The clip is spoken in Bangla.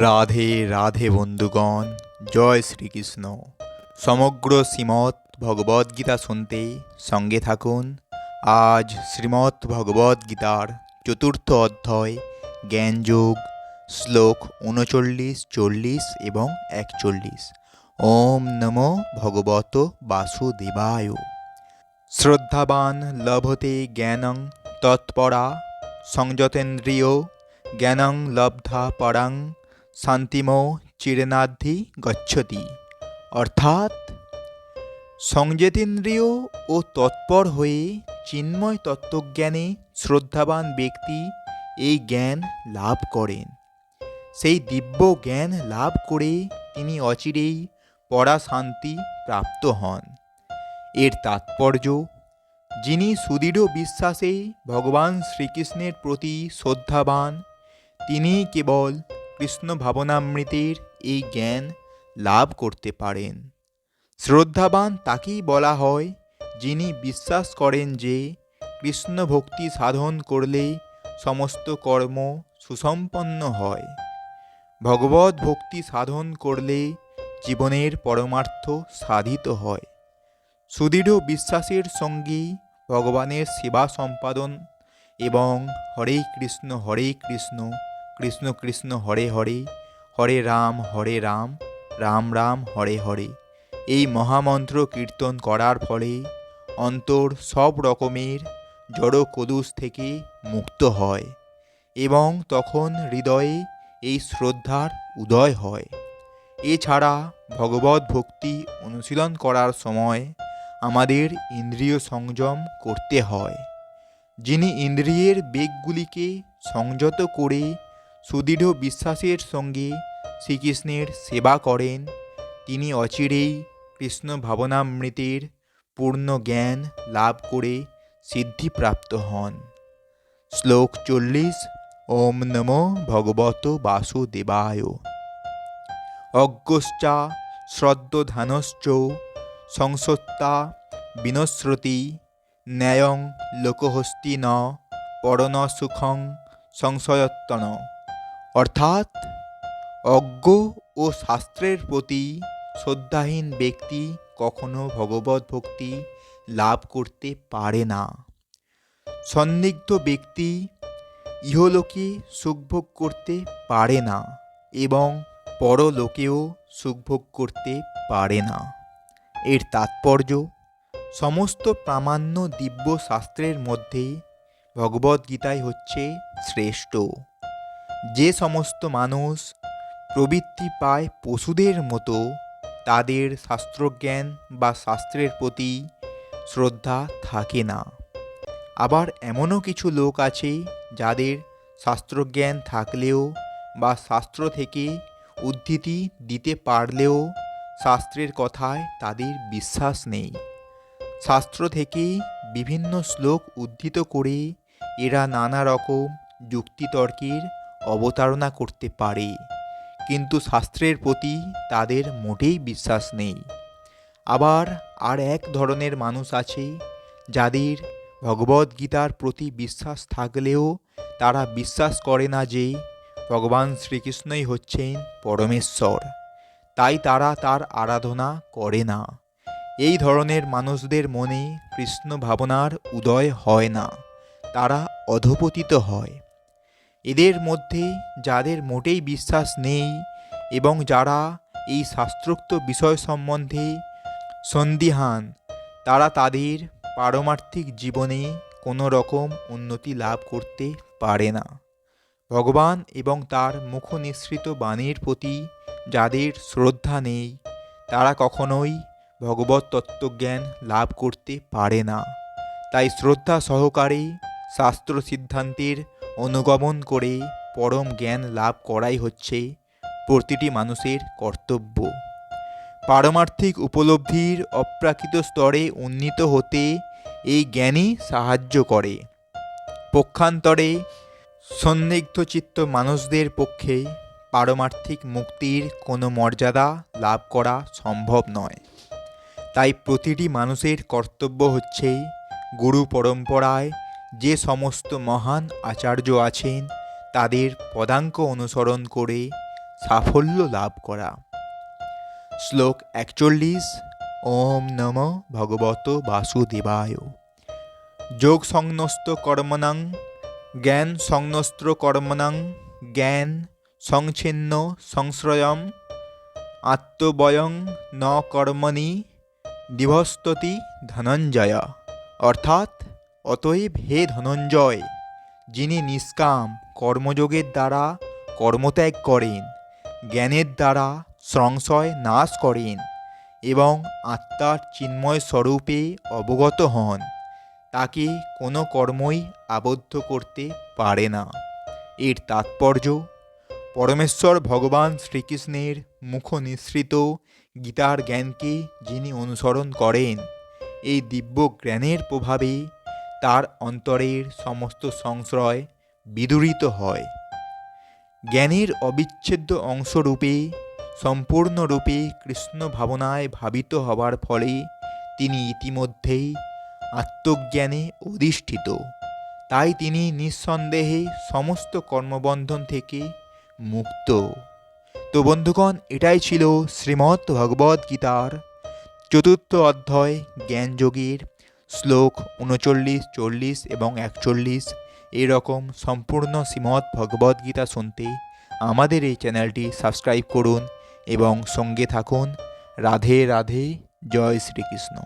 রাধে রাধে বন্ধুগণ, জয় শ্রীকৃষ্ণ। সমগ্র শ্রীমৎ ভগবদ্গীতা শুনতে সঙ্গে থাকুন। আজ শ্রীমৎ ভগবদ্গীতার চতুর্থ অধ্যায়, জ্ঞানযোগ, শ্লোক উনচল্লিশ, চল্লিশ এবং একচল্লিশ। ওম নমো ভগবত বাসুদেবায়। শ্রদ্ধাবান লভতে জ্ঞানং তৎপরা, সংযতেন্দ্রিয়, জ্ঞানং লব্ধা পরাং শান্তিমো চিরেনাদ্ধি গচ্ছতি। অর্থাৎ সংযতেন্দ্রিয় ও তৎপর হয়ে চিন্ময় তত্ত্বজ্ঞানে শ্রদ্ধাবান ব্যক্তি এই জ্ঞান লাভ করেন। সেই দিব্য জ্ঞান লাভ করে তিনি অচিরেই পরা শান্তি প্রাপ্ত হন। এর তাৎপর্য, যিনি সুদৃঢ় বিশ্বাসে ভগবান শ্রীকৃষ্ণের প্রতি শ্রদ্ধাবান, তিনি কেবল কৃষ্ণ ভাবনামৃতের এই জ্ঞান লাভ করতে পারেন। শ্রদ্ধাবান তাকেই বলা হয়, যিনি বিশ্বাস করেন যে কৃষ্ণ ভক্তি সাধন করলে সমস্ত কর্ম সুসম্পন্ন হয়। ভগবত ভক্তি সাধন করলে জীবনের পরমার্থ সাধিত হয়। সুদৃঢ় বিশ্বাসের সঙ্গেই ভগবানের সেবা সম্পাদন এবং হরে কৃষ্ণ হরে কৃষ্ণ কৃষ্ণ কৃষ্ণ হরে হরে হরে রাম হরে রাম রাম রাম, হরে হরে। এই মহামন্ত্র কীর্তন করার ফলে অন্তর সব রকমের জড় কদুষ থেকে মুক্ত হয় এবং তখন হৃদয়ে এই শ্রদ্ধার উদয় হয়। এছাড়া ভগবত ভক্তি অনুশীলন করার সময় আমাদের ইন্দ্রিয় সংযম করতে হয়। যিনি ইন্দ্রিয়ের বেগগুলিকে সংযত করে সুদৃঢ় বিশ্বাসের সঙ্গে শ্রীকৃষ্ণের সেবা করেন। তিনি অচিরেই কৃষ্ণ ভাবনামৃতের পূর্ণ জ্ঞান লাভ করে সিদ্ধিপ্রাপ্ত হন। শ্লোক চল্লিশ, ওম নমো ভগবত বাসুদেবায়। অজ্ঞশ্চা শ্রদ্ধধানশ্চ সংসত্তা বিনশ্রুতি ন্যায়ং লোকহস্তি ন পরণ সুখং সংশয়ত্তন। অর্থাৎ অজ্ঞ ও শাস্ত্রের প্রতি শ্রদ্ধাহীন ব্যক্তি কখনো ভগবত ভক্তি লাভ করতে পারে না। সন্দিগ্ধ ব্যক্তি ইহলোকে সুখভোগ করতে পারে না এবং পরলোকেও সুখভোগ করতে পারে না। এর তাৎপর্য, সমস্ত প্রামাণ্য দিব্য শাস্ত্রের মধ্যে ভগবদ্গীতাই হচ্ছে শ্রেষ্ঠ। যে সমস্ত মানুষ প্রবৃত্তি পায় পশুদের মতো, তাদের শাস্ত্রজ্ঞান বা শাস্ত্রের প্রতি শ্রদ্ধা থাকে না। আবার এমনও কিছু লোক আছে যাদের শাস্ত্রজ্ঞান থাকলেও বা শাস্ত্র থেকে উদ্ধৃতি দিতে পারলেও শাস্ত্রের কথায় তাদের বিশ্বাস নেই। শাস্ত্র থেকে বিভিন্ন শ্লোক উদ্ধৃত করে এরা নানা রকম যুক্তিতর্কের অবতারণা করতে পারে, কিন্তু শাস্ত্রের প্রতি তাদের মোটেই বিশ্বাস নেই। আবার আর এক ধরনের মানুষ আছে, যাদের ভগবদ্গীতার প্রতি বিশ্বাস থাকলেও তারা বিশ্বাস করে না যে ভগবান শ্রীকৃষ্ণই হচ্ছেন পরমেশ্বর। তাই তারা তার আরাধনা করে না। এই ধরনের মানুষদের মনে কৃষ্ণ ভাবনার উদয় হয় না, তারা অধপতিত হয়। এদের মধ্যে যাদের মোটেই বিশ্বাস নেই এবং যারা এই শাস্ত্রোক্ত বিষয় সম্বন্ধে সন্দিহান, তারা তাদের পারমার্থিক জীবনে কোনো রকম উন্নতি লাভ করতে পারে না। ভগবান এবং তার মুখ নিঃসৃত বাণীর প্রতি যাদের শ্রদ্ধা নেই, তারা কখনোই ভগবত তত্ত্বজ্ঞান লাভ করতে পারে না। তাই শ্রদ্ধা সহকারে শাস্ত্র সিদ্ধান্তের অনুগমন করে পরম জ্ঞান লাভ করাই হচ্ছে প্রতিটি মানুষের কর্তব্য। পারমার্থিক উপলব্ধির অপ্রাকৃত স্তরে উন্নীত হতে এই জ্ঞানই সাহায্য করে। পক্ষান্তরে সন্দিগ্ধচিত্ত মানুষদের পক্ষে পারমার্থিক মুক্তির কোনো মর্যাদা লাভ করা সম্ভব নয়। তাই প্রতিটি মানুষের কর্তব্য হচ্ছে গুরু পরম্পরায় যে সমস্ত মহান আচার্য আছেন, তাদের পদাঙ্ক অনুসরণ করে সাফল্য লাভ করা। শ্লোক একচল্লিশ, ওম নম ভগবত বাসুদেবায়। যোগ সংনস্ত কর্মণাং জ্ঞান সংনস্ত্র কর্মণাং, জ্ঞান সংচ্ছিন্ন সংশ্রয়ম, আত্মবয়ং ন কর্মণি, দিবস্ততি ধনঞ্জয়। অর্থাৎ অতএব হে ধনঞ্জয়, যিনি নিষ্কাম কর্মযোগের দ্বারা কর্মত্যাগ করেন, জ্ঞানের দ্বারা সংশয় নাশ করেন এবং আত্মার চিন্ময় স্বরূপে অবগত হন, তাকে কোনো কর্মই আবদ্ধ করতে পারে না। এর তাৎপর্য, পরমেশ্বর ভগবান শ্রীকৃষ্ণের মুখ নিঃসৃত গীতার জ্ঞানকে যিনি অনুসরণ করেন, এই দিব্য জ্ঞানের প্রভাবে তার অন্তরের সমস্ত সংশ্রয় বিদূরিত হয়। জ্ঞানের অবিচ্ছেদ্য অংশরূপে, সম্পূর্ণরূপে কৃষ্ণ ভাবনায় ভাবিত হবার ফলে তিনি ইতিমধ্যেই আত্মজ্ঞানে অধিষ্ঠিত। তাই তিনি নিঃসন্দেহে সমস্ত কর্মবন্ধন থেকে মুক্ত। তো বন্ধুগণ, এটাই ছিল শ্রীমদ্ ভগবদ গীতার চতুর্থ অধ্যায় জ্ঞানযোগের শ্লোক উনচল্লিশ, চল্লিশ এবং একচল্লিশ। এরকম সম্পূর্ণ শ্রীমদ্ ভগবদ্গীতা শুনতে আমাদের এই চ্যানেলটি সাবস্ক্রাইব করুন এবং সঙ্গে থাকুন। রাধে রাধে, জয় শ্রীকৃষ্ণ।